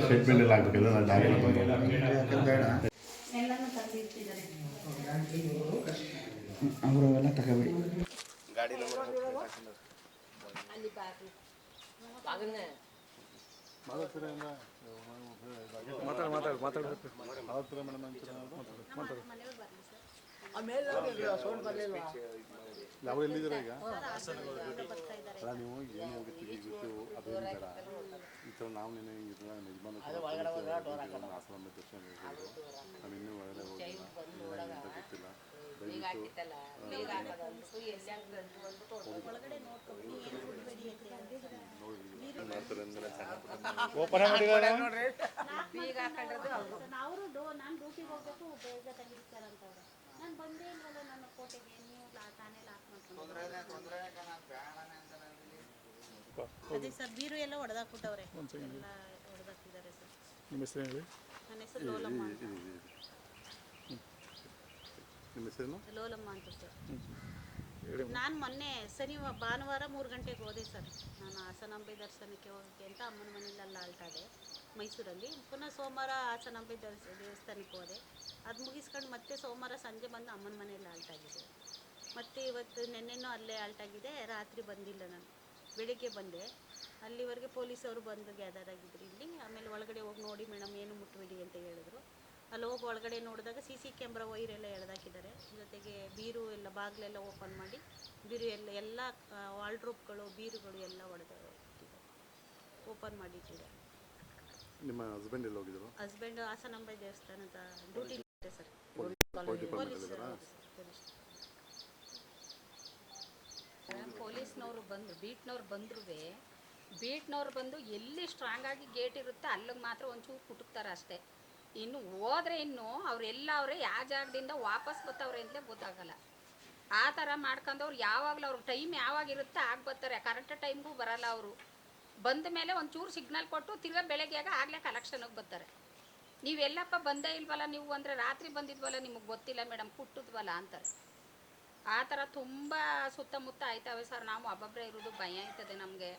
Statement ಎಲ್ಲ ಆಗಬೇಕಲ್ಲ ನಾನು ನಾಳೆಲ್ಲ ಬಂದು ಬೇಡ ಎಲ್ಲನೂ ತಂದಿಟ್ಟಿದ್ದಾರೆ ಅವರು ಎಲ್ಲ ತಗೋಬೇಡಿ ನಾವು ಎಲ್ಲಿದ್ದೀರಾ ಈಗ? ಅಲ್ಲ ನೀವು ಏನು ಹೋಗಿರ್ತೀವಿ ಇವತ್ತು ಅದು ಹೇಳಿದಾರ ಈ ಥರ ನಾವು ನೆನೆ ಇದನ್ನ ಯಜಮಾನ ಆಶ್ರಮ ದರ್ಶನ ನಾವು ಇನ್ನೂ ಒಳಗಡೆ ಹೋಗಿಲ್ಲ. ಅಂತ ಗೊತ್ತಿಲ್ಲ. ಅವರು ಡೋ ನಾನು ಅವ್ರು ನಾನು ಬಂದೇ ಇಲ್ವಲ್ಲ ನನ್ನ ಕೋಟೆಗೆ? ನೀವು ತಾನೇ ಅದೇ ಸರ್ ಬೀರು ಎಲ್ಲ ಹೊಡೆದಾಕ್ಬಿಟ್ಟವ್ರೆ ಎಲ್ಲ ಹೊಡೆದಾಕಿದ್ದಾರೆ ಸರ್. ನಿಮ್ಮ ಹೆಸರು ಹೇಳಿ? ನನ್ನ ಹೆಸರು ಲೋಲಮ್ಮ ಅಂತ. ನಿಮ್ಮ ಹೆಸರೇನು? ಲೋಲಮ್ಮ ಅಂತ ಸರ್. ನಾನು ಮೊನ್ನೆ ಶನಿವಾರ ಭಾನುವಾರ ಮೂರು ಗಂಟೆಗೆ ಹೋದೆ ಸರ್. ನಾನು ಹಾಸನಾಂಬೆ ದರ್ಶನಕ್ಕೆ ಹೋಗಕ್ಕೆ ಅಂತ ಅಮ್ಮನ ಮನೇಲಿ ಅಲ್ಲಿ ಇದೆ ಮೈಸೂರಲ್ಲಿ. ಪುನಃ ಸೋಮವಾರ ಹಾಸನಾಂಬೆ ದರ್ಶ ದೇವಸ್ಥಾನಕ್ಕೆ ಹೋದೆ. ಅದು ಮುಗಿಸ್ಕೊಂಡು ಮತ್ತೆ ಸೋಮವಾರ ಸಂಜೆ ಬಂದು ಅಮ್ಮನ ಮನೇಲಿ ಆಲ್ಟಾಗಿದೆ ಮತ್ತು ಇವತ್ತು ನೆನ್ನೆನೂ ಅಲ್ಲೇ ಆಲ್ಟಾಗಿದೆ ರಾತ್ರಿ ಬಂದಿಲ್ಲ ನಾನು. ಬೆಳಿಗ್ಗೆ ಬಂದೆ. ಅಲ್ಲಿವರೆಗೆ ಪೊಲೀಸವರು ಬಂದು ಗ್ಯಾದರ್ ಆಗಿದ್ರು ಇಲ್ಲಿ. ಆಮೇಲೆ ಒಳಗಡೆ ಹೋಗಿ ನೋಡಿ ಮೇಡಮ್ ಏನು ಮುಟ್ಬೇಡಿ ಅಂತ ಹೇಳಿದ್ರು. ಅಲ್ಲಿ ಹೋಗಿ ಒಳಗಡೆ ನೋಡಿದಾಗ ಸಿ ಸಿ ಕ್ಯಾಮ್ರಾ ವೈರ್ ಎಲ್ಲ ಎಳೆದಾಕಿದ್ದಾರೆ. ಜೊತೆಗೆ ಬೀರು ಎಲ್ಲ ಬಾಗಿಲೆಲ್ಲ ಓಪನ್ ಮಾಡಿ ಬೀರು ಎಲ್ಲ ಎಲ್ಲ ವಾಲ್ಡ್ರೋಬ್ಗಳು ಬೀರುಗಳು ಎಲ್ಲ ಒಡೆದ ಓಪನ್ ಮಾಡಿಟ್ಟಿದ್ದಾರೆ ನಿಮ್ಮ ಹಸ್ಬೆಂಡ್ ಎಲ್ಲ ಹೋಗಿದ್ರು? ಹಸ್ಬೆಂಡ್ ಹಾಸನಾಂಬ ದೇವಸ್ಥಾನದ ಡ್ಯೂಟಿ ಸರ್. Police police. ಪೊಲೀಸ್ನವರು ಬಂದು, ಬೀಟ್ನವ್ರು ಬಂದ್ರು ಬೀಟ್ನವ್ರು ಬಂದು ಎಲ್ಲಿ ಸ್ಟ್ರಾಂಗ್ ಆಗಿ ಗೇಟ್ ಇರುತ್ತೆ, ಅಲ್ಲಿಗೆ ಮಾತ್ರ ಒಂಚೂರು ಕುಟುಕ್ತಾರೆ ಅಷ್ಟೇ. ಇನ್ನು ಹೋದ್ರೆ ಇನ್ನು ಅವರೆಲ್ಲ ಅವರೇ ಯಾವ ಜಾಗದಿಂದ ವಾಪಸ್ ಬರ್ತಾವ್ರೆ ಅಂತಲೇ ಗೊತ್ತಾಗಲ್ಲ. ಆ ಥರ ಮಾಡ್ಕೊಂಡವ್ರು ಯಾವಾಗಲೂ ಅವ್ರ ಟೈಮ್ ಯಾವಾಗ ಇರುತ್ತೆ ಆಗ ಬರ್ತಾರೆ ಕರೆಕ್ಟ್ ಟೈಮ್ಗೂ ಬರಲ್ಲ ಅವರು. ಬಂದ ಮೇಲೆ ಒಂಚೂರು ಸಿಗ್ನಲ್ ಕೊಟ್ಟು ತಿರ್ಗಾ ಬೆಳಗ್ಗೆಯಾಗ ಆಗಲೇ ಕಲೆಕ್ಷನ್ಗೆ ಬರ್ತಾರೆ ನೀವೆಲ್ಲಪ್ಪ ಬಂದೇ ಇಲ್ವಲ್ಲ ನೀವು ಅಂದರೆ ರಾತ್ರಿ ಬಂದಿದ್ವಲ್ಲ ನಿಮಗೆ ಗೊತ್ತಿಲ್ಲ ಮೇಡಮ್ ಕುಟ್ಟಿದ್ವಲ್ಲ ಅಂತಾರೆ. ಆ ಥರ ತುಂಬ ಸುತ್ತಮುತ್ತ ಆಯ್ತವೆ ಸರ್. ನಾವು ಒಬ್ಬೊಬ್ಬರೇ ಇರೋದು ಭಯ ಆಯ್ತದೆ ನಮಗೆ.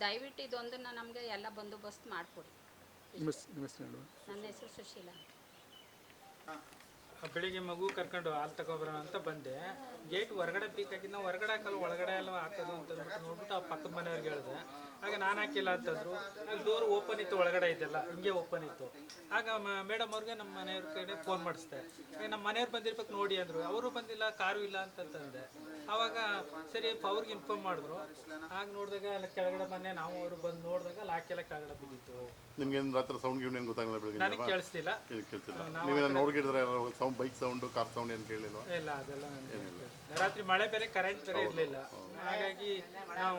ದಯವಿಟ್ಟು ಇದೊಂದನ್ನು ನಮಗೆ ಎಲ್ಲ ಬಂದೋಬಸ್ತ್ ಮಾಡಿಕೊಡಿ. ನನ್ನ ಹೆಸರು ಸುಶೀಲ ಬೆಳಿಗ್ಗೆ ಮಗು ಕರ್ಕೊಂಡು ಹಾಲು ತಗೊಬರೋಣ ಅಂತ ಬಂದೆ. ಗೇಟ್ ಹೊರಗಡೆ ಪೀಕ್ ಹಾಕಿದ್ನ ನಾವು ಹೊರಗಡೆ ಹಾಕಲ್ಲ ಒಳಗಡೆ ಎಲ್ಲ ಹಾಕೋದು ಅಂತ ನೋಡ್ಬಿಟ್ಟು ಆ ಪಕ್ಕದ ಮನೆಯವ್ರಿಗೆ ಹೇಳಿದೆ. ಆಗ ನಾನು ಹಾಕಿಲ್ಲ ಅಂತಂದ್ರು. ಅಲ್ಲಿ ಡೋರ್ ಓಪನ್ ಇತ್ತು ಒಳಗಡೆ ಇದೆಲ್ಲ ಹಿಂಗೆ ಓಪನ್ ಇತ್ತು. ಆಗ ಮೇಡಮ್ ಅವ್ರಿಗೆ ನಮ್ಮ ಮನೆಯವ್ರ ಕಡೆ ಫೋನ್ ಮಾಡಿಸ್ದೆ. ಈಗ ನಮ್ಮ ಮನೆಯವ್ರು ಬಂದಿರ್ಬೇಕು ನೋಡಿ ಅಂದರು. ಅವರು ಬಂದಿಲ್ಲ ಕಾರು ಇಲ್ಲ ಅಂತಂತಂದೆ ಆವಾಗ ಸರಿ ಅವ್ರಿಗೆ ಇನ್ಫಾರ್ಮ್ ಮಾಡಿದ್ರು. ಆಗ ನೋಡಿದಾಗ ಅಲ್ಲಿ ಕೆಳಗಡೆ ಮನೆ ನಾವು ಅವರು ಬಂದು ನೋಡಿದಾಗ ಲಾಕೆಲ್ಲ ಕೆಳಗಡೆ ಬಿದ್ದಿತ್ತು. ನಿಮ್ಗೆ ಏನು ರಾತ್ರಿ ಸೌಂಡ್ ಗಿೌಂಡ್ ಏನು ಗೊತ್ತಾಗಲ್ಲ ಬೆಳಗ್ಗೆ ನನಗೆ ಕೇಳಿಸ್ತಿಲ್ಲ ಕೇಳ್ತಿಲ್ಲ. ನೀವೇನ ನೋಡ್ಗಿದ್ರೆ sound bike sound car sound ಏನು ಕೇಳಿಲ್ವಾ? ಇಲ್ಲ ಅದೆಲ್ಲ ರಾತ್ರಿ ಮಳೆ ಬೇರೆ ಕರೆಂಟ್ ಬೇರೆ ಇರಲಿಲ್ಲ. ಹಾಗಾಗಿ ನಾವು